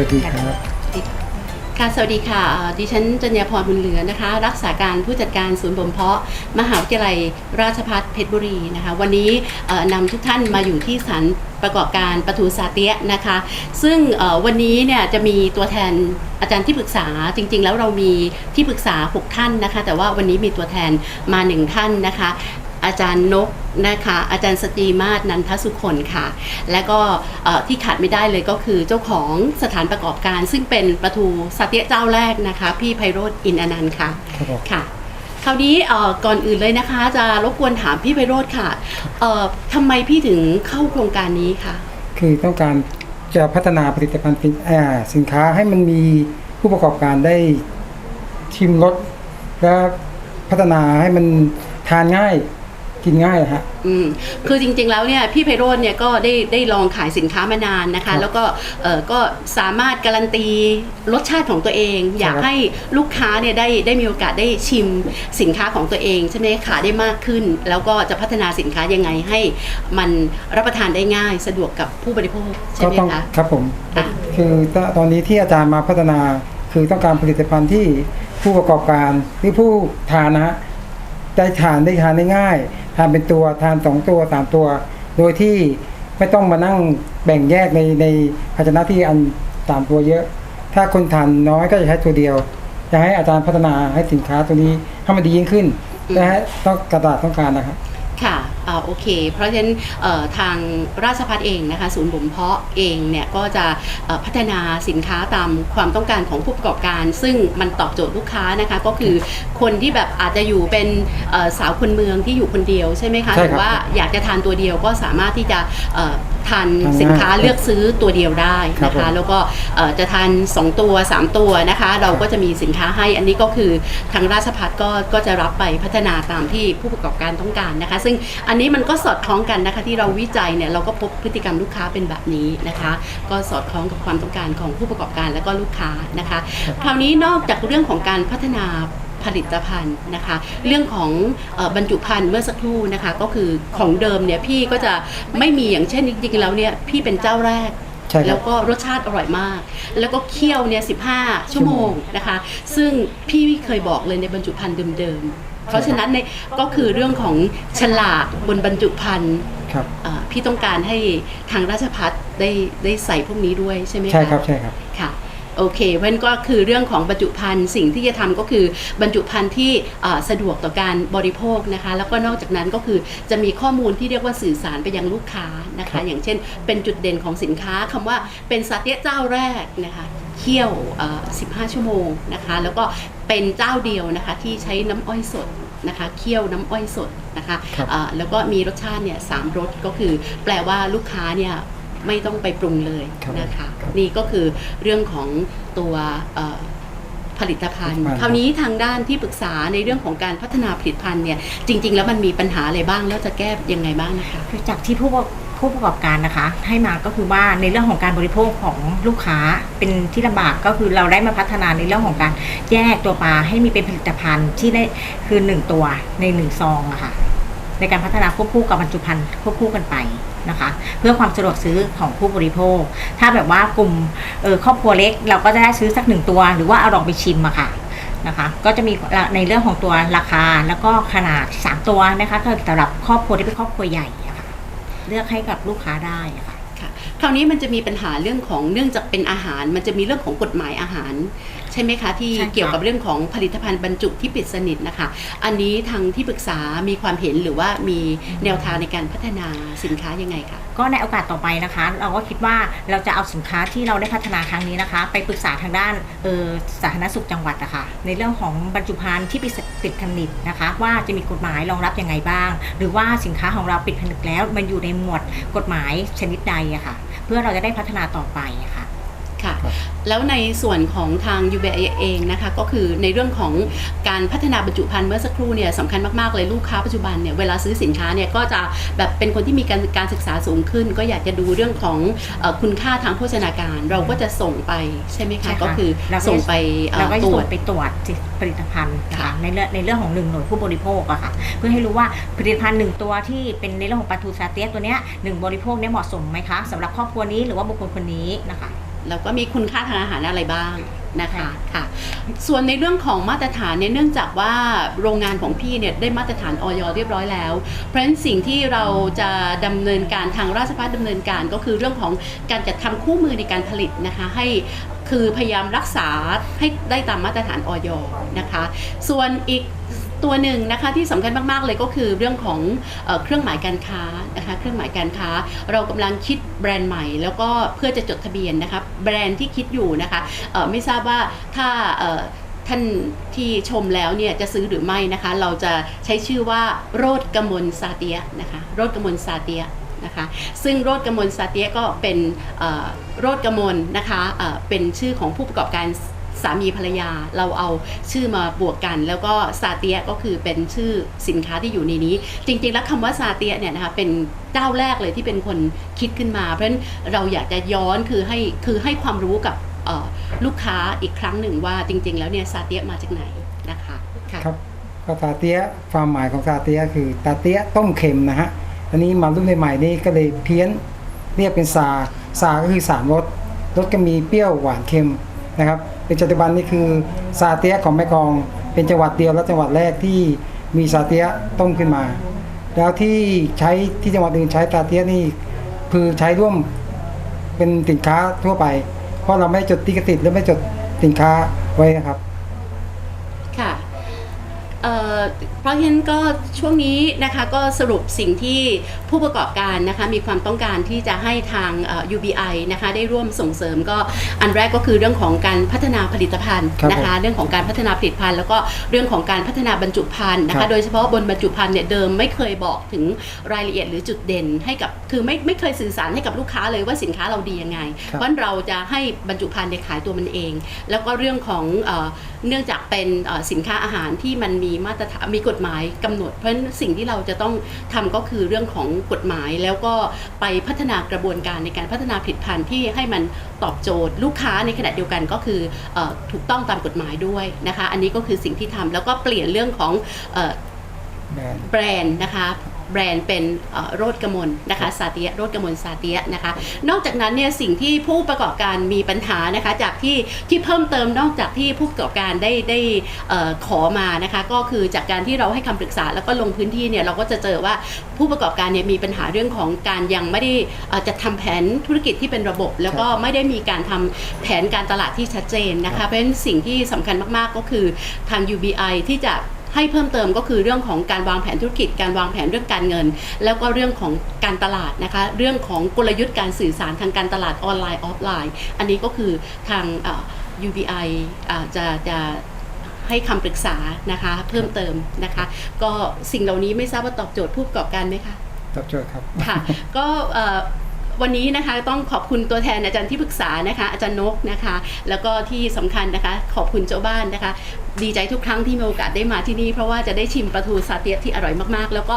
วัสดีครับค่ะ สวัสดีค่ะ ดิฉันจัญญาพรบุญเหลือนะคะ รักษาการผู้จัดการศูนย์บ่มเพาะ มหาวิทยาลัยราชภัฏเพชรบุรีนะคะ วันนี้นำทุกท่านมาอยู่ที่สถานประกอบการประทุสาเตียะนะคะ ซึ่งวันนี้เนี่ยจะมีตัวแทนอาจารย์ที่ปรึกษาจริง ๆ แล้วเรามีที่ปรึกษา 6 ท่านนะคะ แต่ว่าวันนี้มีตัวแทนมาหนึ่งท่านนะคะ อาจารย์นกนะคะ อาจารย์สตรีมาศนันทสุคนค่ะ และก็เอ่อที่ขาดไม่ได้เลยก็คือเจ้าของสถานประกอบการ ซึ่งเป็นประตูสาเตียะเจ้าแรกนะคะ พี่ไพโรธอินอนันต์ค่ะครับผมค่ะคราวนี้เอ่อก่อนอื่นเลยนะคะ จะรบกวนถามพี่ไพโรธค่ะเอ่อทำไมพี่ถึงเข้าโครงการนี้คะคือต้องการจะพัฒนาผลิตภัณฑ์สินอ่าสินค้าให้มันมีผู้ประกอบการได้ชิมรสและพัฒนาให้มันทานง่าย กินง่ายฮะอืมคือจริงๆแล้วเนี่ยพี่ไพโรธเนี่ยก็ได้ได้ลองขายสินค้ามานานนะครัคะบแล้วก็เอ่อก็สามารถการันตีรสชาติของตัวเอง อยากครับให้ลูกค้าเนี่ยได้ได้มีโอกาสได้ชิมสินค้าของตัวเองใช่ไหมขายได้มากขึ้น แล้วก็จะพัฒนาสินค้ายังไงให้มันรับประทานได้ง่ายสะดวกกับผู้บริโภคใช่ก็ไหมต้องคะ ครับผมค่ะ คือตอนนี้ที่อาจารย์มาพัฒนาคือต้องการผลิตภัณฑ์ที่ผู้ประกอบการหรือผู้ทานนะฮะ ได้ทานได้ทานได้ง่าย ทานเป็นตัวทานสองตัวสามตัว โดยที่ไม่ต้องมานั่งแบ่งแยกในในภาชนะที่อันสามตัวเยอะ ถ้าคนทานน้อยก็จะใช้ตัวเดียวจะให้อาจารย์พัฒนาให้สินค้าตัวนี้ให้มันดียิ่งขึ้นและให้ต้องกระดาษต้องการนะครับค่ะอ่า โอเค เพราะฉะนั้นเอ่อทางราชพัฒเองนะคะศูนย์บ่มเพาะเองเนี่ยก็จะเอ่อพัฒนาสินค้าตามความต้องการของผู้ประกอบการ ซึ่งมันตอบโจทย์ลูกค้านะคะก็คือคนที่แบบอาจจะอยู่เป็นเอ่อสาวคนเมืองที่อยู่คนเดียวใช่ไหมคะใช่หครับรือว่าอยากจะทานตัวเดียวก็สามารถที่จะเอ่อ ทานทานสินค้าง่ายเลือกซื้อตัวเดียวได้ครับนะผมคะ แล้วก็เอ่อจะทาน 2 ตัว 3 ตัวนะคะ เราก็จะมีสินค้าให้อันนี้ก็คือทางราชพัฒก็ก็จะรับไปพัฒนาตามที่ผู้ประกอบการต้องการนะคะ ซึ่งอันนี้มันก็สอดคล้องกันนะคะที่เราวิจัยเนี่ยเราก็พบพฤติกรรมลูกค้าเป็นแบบนี้นะคะ ก็สอดคล้องกับความต้องการของผู้ประกอบการและก็ลูกค้านะคะ คราวนี้นอกจากเรื่องของการพัฒนา ผลิตภัณฑ์นะคะ เรื่องของเออบรรจุภัณฑ์เมื่อสักครู่นะคะก็คือของเดิมเนี่ยพี่ก็จะไม่มีอย่างเช่นจริงๆแล้วเนี่ยพี่เป็นเจ้าแรกใช่ครับแล้วก็รสชาติอร่อยมาก แล้วก็เคี่ยวเนี่ย15ชั่วโมงนะคะ ซึ่งพี่ไม่เคยบอกเลยในบรรจุภัณฑ์เดิมๆ เพราะฉะนั้นในก็คือเรื่องของฉลากบนบรรจุภัณฑ์ครับเอ่อพี่ต้องการให้ทางราชพัฒได้ได้ใส่พวกนี้ด้วยใช่ไหมคะใช่ครับใช่ครับค่ะ โอเคเพราะฉะนั้นก็คือเรื่องของบรรจุภัณฑ์สิ่งที่จะทำก็คือบรรจุภัณฑ์ที่เอ่อสะดวกต่อการบริโภคนะคะ แล้วก็นอกจากนั้นก็คือจะมีข้อมูลที่เรียกว่าสื่อสารไปยังลูกค้านะครัคะบอย่างเช่น เป็นจุดเด่นของสินค้าคำว่าเป็นซาเตียะเจ้าแรกนะคะเคี่ยวเอ่อ15 ชั่วโมงนะคะ แล้วก็เป็นเจ้าเดียวนะคะที่ใช้น้ำอ้อยสดนะคะ เคี่ยวน้ำอ้อยสดนะคะครับเอ่อแล้วก็มีรสชาติเนี่ยสามรสก็คือแปลว่าลูกค้าเนี่ย ไม่ต้องไปปรุงเลยครับนะคะครับนี่ก็คือเรื่องของตัวเอ่อผลิตภัณฑ์ผลิตภัณฑ์ คราวนี้ทางด้านที่ปรึกษาในเรื่องของการพัฒนาผลิตภัณฑ์เนี่ยจริง ๆ แล้วมันมีปัญหาอะไรบ้างแล้วจะแก้ยังไงบ้างนะคะคือจากที่ผู้ประผู้ประกอบการนะคะ ให้มาก็คือว่าในเรื่องของการบริโภคของลูกค้าเป็นที่ลำบากก็คือเราได้มาพัฒนาในเรื่องของการแยกตัวปลาให้มีเป็นผลิตภัณฑ์ที่ได้คือหนึ่งตัวในหนึ่งซองอะค่ะในการพัฒนาควบคู่กับบรรจุภัณฑ์ควบคู่กันไป นะคะ เพื่อความสะดวกซื้อของผู้บริโภค ถ้าแบบว่ากลุ่มครอบครัวเล็ก เราก็จะได้ซื้อสักหนึ่งตัว หรือว่าเอาลองไปชิมอะค่ะนะคะ ก็จะมีในเรื่องของตัวราคาแล้วก็ขนาด 3 ตัวนะคะก็สำหรับครอบครัวที่เป็นครอบครัวใหญ่ะค่ะเลือกให้กับลูกค้าได้ะค่ะค่ะคราวนี้มันจะมีปัญหาเรื่องของเนื่องจากเป็นอาหาร มันจะมีเรื่องของกฎหมายอาหาร ช่ไหมคะที่ใช่ค่ะเกี่ยวกับเรื่องของผลิตภัณฑ์บรรจุที่ปิดสนิทนะคะ อันนี้ทางที่ปรึกษามีความเห็นหรือว่ามีแนวทางในการพัฒนาสินค้ายังไงคะก็ในโอกาสต่อไปนะคะ เราก็คิดว่าเราจะเอาสินค้าที่เราได้พัฒนาครั้งนี้นะคะ ไปปรึกษาทางด้านเออสาธารณสุขจังหวัดนะคะในเรื่องของบรรจุภัณฑ์ที่ปิดปิดผลิตนะคะ ว่าจะมีกฎหมายรองรับยังไงบ้าง หรือว่าสินค้าของเราปิดผลิตแล้วมันอยู่ในหมวดกฎหมายชนิดใดอะค่ะ เพื่อเราจะได้พัฒนาต่อไปอะค่ะค่ะครับ แล้วในส่วนของทาง UBI เองนะคะก็คือในเรื่องของการพัฒนาบรรจุภัณฑ์เมื่อสักครู่เนี่ยสำคัญมากๆเลยลูกค้าปัจจุบันเนี่ยเวลาซื้อสินค้าเนี่ยก็จะแบบเป็นคนที่มีการการศึกษาสูงขึ้น ก็อยากจะดูเรื่องของเอ่อคุณค่าทางโภชนาการ เราก็จะส่งไปใช่ไหมใช่คะค่ะก็คือเราก็ส่งไปเอ่อเราก็จะตรวส่จงไปตรวจ ผลิตภัณฑ์นะค่ะคะในเรื่องในเรื่องของหนึ่งหน่วยผู้บริโภคอะค่ะเพื่อให้รู้ว่าผลิตภัณฑ์หนึ่งตัวที่เป็นในเรื่องของปลาทูซาเตียสตัวเนี้ยหนึ่งบริโภคเนี่ยเหมาะสมไหมคะสำหรับครอบครัวนี้หรือว่าบุคคลคนนี้นะคะแล้วก็มีคุณค่าทางอาหารอะไรบ้างนะคะค่ะ ส่วนในเรื่องของมาตรฐานเนี่ยเนื่องจากว่าโรงงานของพี่เนี่ยได้มาตรฐานออยเรียบร้อยแล้ว เพราะฉะนั้นสิ่งที่เราจะดำเนินการทางราชภัฏดำเนินการก็คือเรื่องของการจัดทำคู่มือในการผลิตนะคะ ให้ คือพยายามรักษาให้ได้ตามมาตรฐานออยนะคะ ส่วนอีกตัวหนึ่งนะคะที่สำคัญมาก ๆ เลยก็คือเรื่องของเอเครื่องหมายการค้านะคะเครื่องหมายการค้า เรากำลังคิดแบรนด์ใหม่ แล้วก็เพื่อจะจดทะเบียนนะคะแบรนด์ที่คิดอยู่นะคะไม่ทราบว่าถ้าท่านที่ชมแล้วเนี่ยจะซื้อหรือไม่นะคะ เราจะใช้ชื่อว่าโรดกมลซาเตียนะคะโรดกมลซาเตีย นะคะซึ่งโรดกมลซาเตียก็เป็นโรดกมลนะคะเป็นชื่อของผู้ประกอบการสามีภรรยาเราเอาชื่อมาบวกกัน แล้วก็ซาเตียก็คือเป็นชื่อสินค้าที่อยู่ในนี้ จริงๆ แล้วคำว่าซาเตียเนี่ยนะคะเป็นเจ้าแรกเลยที่เป็นคนคิดขึ้นมา เพราะฉะนั้นเราอยากจะย้อนคือให้คือให้ความรู้กับลูกค้าอีกครั้งหนึ่งว่าจริง ๆ แล้วเนี่ยซาเตียมาจากไหนนะคะครับก็ตาเตียความหมายของตาเตียคือตาเตียต้มเค็มนะฮะ อันนี้มารุ่นใหม่ๆนี่ก็เลยเพี้ยนเรียกเป็นซาซาก็คือสามรสรสก็มีเปรี้ยวหวานเค็มนะครับเป็นปัจจุบันนี่คือซาเตี้ยของแม่กอง เป็นจังหวัดเดียวและจังหวัดแรกที่มีซาเตี้ยต้มขึ้นมา แล้วที่ใช้ที่จังหวัดอื่นใช้ตาเตี้ยนี่คือใช้ร่วมเป็นสินค้าทั่วไป เพราะเราไม่จดติกติดหรือไม่จดสินค้าไว้นะครับ ค่ะเอ่อ เพราะฉะนั้นก็ช่วงนี้นะคะก็สรุปสิ่งที่ผู้ประกอบการนะคะมีความต้องการที่จะให้ทางเอ่อ UBI นะคะได้ร่วมส่งเสริมก็อันแรกก็คือเรื่องของการพัฒนาผลิตภัณฑ์ครับนะคะ เรื่องของการพัฒนาผลิตภัณฑ์ แล้วก็เรื่องของการพัฒนาบรรจุภัณฑ์นะครัคะบ โดยเฉพาะบนบรรจุภัณฑ์เนี่ยเดิมไม่เคยบอกถึงรายละเอียดหรือจุดเด่นให้กับคือไม่ไม่เคยสื่อสารให้กับลูกค้าเลยว่าสินค้าเราดียังไง ครับ เพราะฉะนั้นเราจะให้บรรจุภัณฑ์เนี่ยขายตัวมันเอง แล้วก็เรื่องของเออเนื่องจากเป็นเอ่อสินค้าอาหารที่มันมีมาตรฐานมีกฎหมายกำหนด เพราะฉะนั้นสิ่งที่เราจะต้องทำก็คือเรื่องของกฎหมายแล้วก็ไปพัฒนากระบวนการในการพัฒนาผลิตภัณฑ์ที่ให้มันตอบโจทย์ ลูกค้าในขณะเดียวกันก็คือเออถูกต้องตามกฎหมายด้วยนะคะ อันนี้ก็คือสิ่งที่ทำแล้วก็เปลี่ยนเรื่องของเอ่อแบรนด์แบรนด์นะคะ แบรนด์เป็นเอ่อโรดกมลนะคะซาเตียโรดกมลซาเตียนะคะ นอกจากนั้นเนี่ยสิ่งที่ผู้ประกอบการมีปัญหานะคะจากที่ที่เพิ่มเติมนอกจากที่ผู้ประกอบการได้ได้เอ่อขอมานะคะก็คือจากการที่เราให้คำปรึกษาแล้วก็ลงพื้นที่เนี่ยเราก็จะเจอว่าผู้ประกอบการเนี่ยมีปัญหาเรื่องของการยังไม่ได้เอ่อจัดทำแผนธุรกิจที่เป็นระบบ แล้วก็ไม่ได้มีการทำแผนการตลาดที่ชัดเจนนะคะเพราะฉะนั้นสิ่งที่สำคัญมากๆก็คือทาง UBI ที่จะ ให้เพิ่มเติมก็คือเรื่องของการวางแผนธุรกิจ การวางแผนเรื่องการเงิน แล้วก็เรื่องของการตลาดนะคะ เรื่องของกลยุทธ์การสื่อสารทางการตลาดออนไลน์ออฟไลน์ อันนี้ก็คือทางเอ่อ UBI อ่าจะจะให้คำปรึกษานะคะเพิ่มเติมนะคะ ก็สิ่งเหล่านี้ไม่ทราบว่าตอบโจทย์ผู้ประกอบการไหมคะ ตอบโจทย์ครับ ค่ะ ก็เอ่อ วันนี้นะคะต้องขอบคุณตัวแทนอาจารย์ที่ปรึกษานะคะ อาจารย์นกนะคะ แล้วก็ที่สำคัญนะคะขอบคุณเจ้าบ้านนะคะ ดีใจทุกครั้งที่มีโอกาสได้มาที่นี่ เพราะว่าจะได้ชิมปลาทูซาเตียะที่อร่อยมากๆ แล้วก็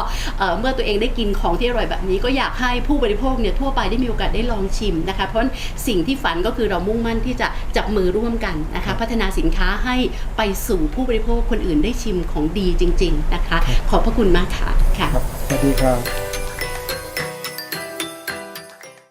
เมื่อตัวเองได้กินของที่อร่อยแบบนี้ ก็อยากให้ผู้บริโภคเนี่ยทั่วไปได้มีโอกาสได้ลองชิมนะคะ เพราะสิ่งที่ฝันก็คือเรามุ่งมั่นที่จะจับมือร่วมกันนะคะ พัฒนาสินค้าให้ไปสู่ผู้บริโภคคนอื่นได้ชิมของดีจริง ๆนะคะ ขอบพระคุณมากค่ะค่ะครับสวัสดีครับ